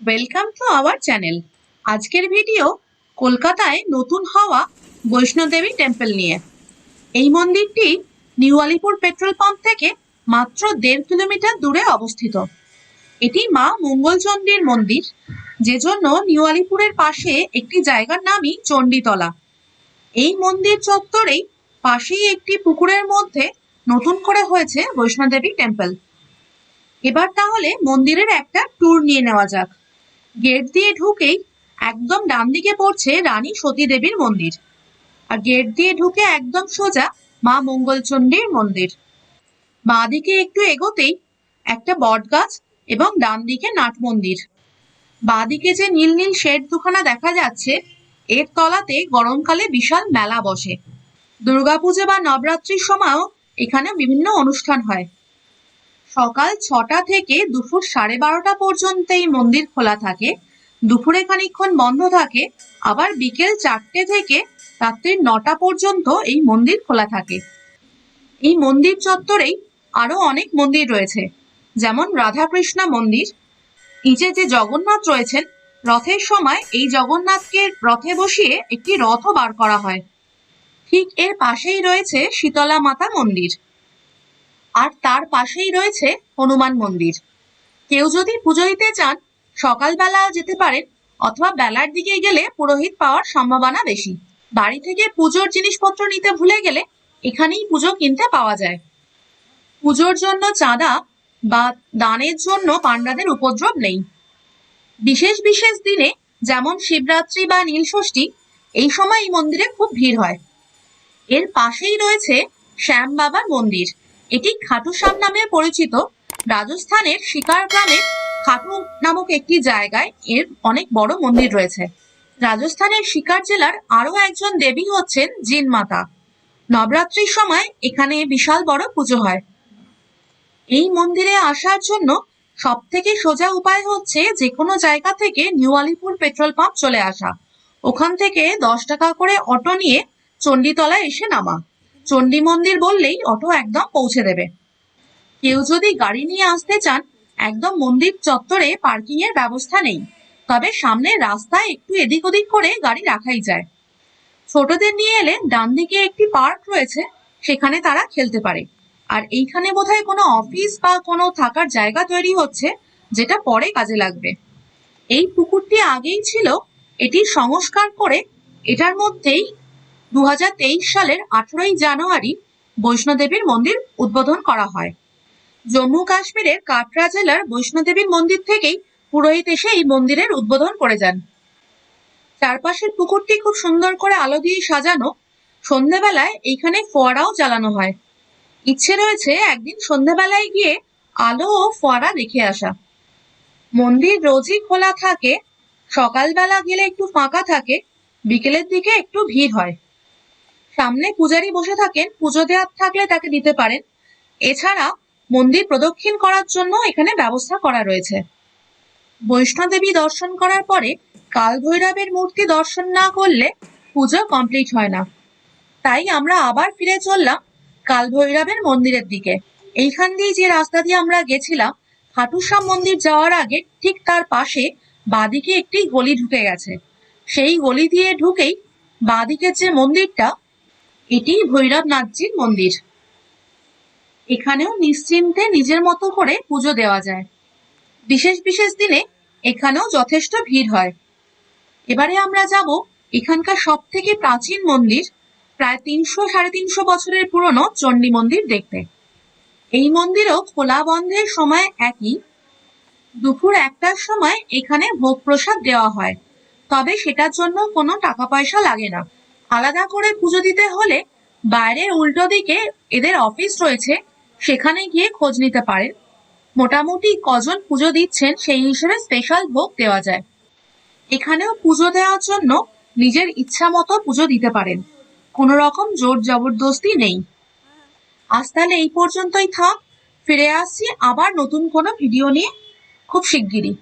Welcome to our channel আজকের video কলকাতায় নতুন হওয়া বৈষ্ণোদেবী টেম্পল নিয়ে। এই মন্দিরটি নিউ আলিপুর পেট্রোল পাম্প থেকে মাত্র দেড় কিলোমিটার দূরে অবস্থিত। এটি মা মঙ্গলচণ্ডীর মন্দির যে জন্য নিউ আলিপুরের পাশে একটি জায়গার নামই চণ্ডীতলা। এই মন্দির চত্বরেই পাশেই একটি পুকুরের মধ্যে নতুন করে হয়েছে বৈষ্ণোদেবী টেম্পল এবার তাহলে মন্দিরের একটা ট্যুর নিয়ে নেওয়া যাক। গেট দিয়ে ঢুকেই একদম ডান দিকে পড়ছে রানী সতী দেবীর মন্দির। আর গেট দিয়ে ঢুকে একদম সোজা মা মঙ্গলচণ্ডীর মন্দির। বাঁ দিকে একটু এগোতেই একটা বট গাছ এবং ডান দিকে নাট মন্দির। বাঁ দিকে যে নীল নীল শেড দুখানা দেখা যাচ্ছে, এর তলাতে গরমকালে বিশাল মেলা বসে। দুর্গাপুজো বা নবরাত্রির সময়ও এখানে বিভিন্ন অনুষ্ঠান হয়। সকাল ছটা থেকে দুপুর সাড়ে বারোটা পর্যন্ত এই মন্দির খোলা থাকে। দুপুরে খানিকক্ষণ বন্ধ থাকে। আবার বিকেল চারটে থেকে রাত্রির নটা পর্যন্ত এই মন্দির খোলা থাকে। এই মন্দির চত্বরেই আরও অনেক মন্দির রয়েছে। যেমন রাধাকৃষ্ণ মন্দির। নিচে যে জগন্নাথ রয়েছেন, রথের সময় এই জগন্নাথকে রথে বসিয়ে একটি রথও বার করা হয়। ঠিক এর পাশেই রয়েছে শীতলা মাতা মন্দির। আর তার পাশেই রয়েছে হনুমান মন্দির। কেউ যদি পুজো দিতে চান, সকালবেলা যেতে পারেন, অথবা বেলার দিকে গেলে পুরোহিত পাওয়ার সম্ভাবনা বেশি। বাড়ি থেকে পুজোর জিনিসপত্র নিতে ভুলে গেলে এখানেই পুজো কিনতে পাওয়া যায়। পুজোর জন্য চাঁদা বা দানের জন্য পাণ্ডাদের উপদ্রব নেই। বিশেষ বিশেষ দিনে যেমন শিবরাত্রি বা নীলষষ্ঠী, এই সময় এই মন্দিরে খুব ভিড় হয়। এর পাশেই রয়েছে শ্যাম বাবার মন্দির। এটি খাটু শ্যাম নামে পরিচিত। রাজস্থানের শিকার গ্রামে খাটু নামক একটি জায়গায় এর অনেক বড় মন্দির রয়েছে। রাজস্থানের শিকার জেলার আরও একজন দেবী হচ্ছেন জিন মাতা। নবরাত্রির সময় এখানে বিশাল বড় পুজো হয়। এই মন্দিরে আসার জন্য সব থেকে সোজা উপায় হচ্ছে যে কোনো জায়গা থেকে নিউ আলিপুর পেট্রোল পাম্প চলে আসা। ওখান থেকে দশ টাকা করে অটো নিয়ে চণ্ডীতলায় এসে নামা। চণ্ডী মন্দির বললেই অটো একদম পৌঁছে দেবে। কেউ যদি গাড়ি নিয়ে আসতে চান, একদম মন্দির চত্বরে পার্কিং এর ব্যবস্থা নেই। তবে সামনে রাস্তায় একটু এদিক ওদিক করে গাড়ি রাখাই যায়। ছোটদের নিয়ে এলে ডান দিকে একটি পার্ক রয়েছে, সেখানে তারা খেলতে পারে। আর এইখানে বোধহয় কোনো অফিস বা কোনো থাকার জায়গা তৈরি হচ্ছে, যেটা পরে কাজে লাগবে। এই পুকুরটি আগেই ছিল, এটি সংস্কার করে এটার মধ্যেই দু হাজার তেইশ সালের আঠেরোই জানুয়ারি বৈষ্ণোদেবীর মন্দির উদ্বোধন করা হয়। জম্মু কাশ্মীরের কাটরা জেলার বৈষ্ণোদেবীর মন্দির থেকেই পুরোহিত এসে এই মন্দিরের উদ্বোধন করে যান। চারপাশের পুকুরটি খুব সুন্দর করে আলো দিয়ে সাজানো। সন্ধেবেলায় এইখানে ফোয়ারাও জ্বালানো হয়। ইচ্ছে রয়েছে একদিন সন্ধেবেলায় গিয়ে আলো ও ফোয়ারা দেখে আসা। মন্দির রোজই খোলা থাকে, সকালবেলা গেলে একটু ফাঁকা থাকে, বিকেলের দিকে একটু ভিড় হয়। সামনে পূজারী বসে থাকেন, পুজো দেওয়ার থাকলে তাকে দিতে পারেন। এছাড়া মন্দির প্রদক্ষিণ করার জন্য এখানে ব্যবস্থা করা রয়েছে। বৈষ্ণোদেবী দর্শন করার পরে কাল ভৈরবের মূর্তি দর্শন না করলে পুজো কমপ্লিট হয় না। তাই আমরা আবার ফিরে চললাম কাল ভৈরবের মন্দিরের দিকে। এইখান দিয়ে যে রাস্তা দিয়ে আমরা গেছিলাম খাটুশ্যাম মন্দির যাওয়ার আগে ঠিক তার পাশে বাদিকে একটি গলি ঢুকে গেছে। সেই গলি দিয়ে ঢুকেই বাদিকের যে মন্দিরটা এটি ভৈরবনাথজির মন্দির। এখানেও নিশ্চিন্তে নিজের মতো করে পুজো দেওয়া যায়। বিশেষ বিশেষ দিনে এখানেও যথেষ্ট ভিড় হয়। এবারে আমরা যাব এখানকার সব থেকে প্রাচীন মন্দির, প্রায় তিনশো সাড়ে তিনশো বছরের পুরনো চণ্ডী মন্দির দেখতে। এই মন্দিরও খোলা বন্ধের সময় একই। দুপুর একটার সময় এখানে ভোগ প্রসাদ দেওয়া হয়। তবে সেটার জন্য কোনো টাকা পয়সা লাগে না। আলাদা করে পুজো দিতে হলে বাইরের উল্টো দিকে এদের অফিস রয়েছে, সেখানে গিয়ে খোঁজ নিতে পারেন। মোটামুটি কজন পুজো দিচ্ছেন সেই হিসেবে স্পেশাল ভোগ দেওয়া যায়। এখানেও পুজো দেওয়ার জন্য নিজের ইচ্ছা মতো পুজো দিতে পারেন। কোনো রকম জোর জবরদস্তি নেই। আজ তাহলে এই পর্যন্তই থাক। ফিরে আসছি আবার নতুন কোনো ভিডিও নিয়ে। খুব শিগগিরই।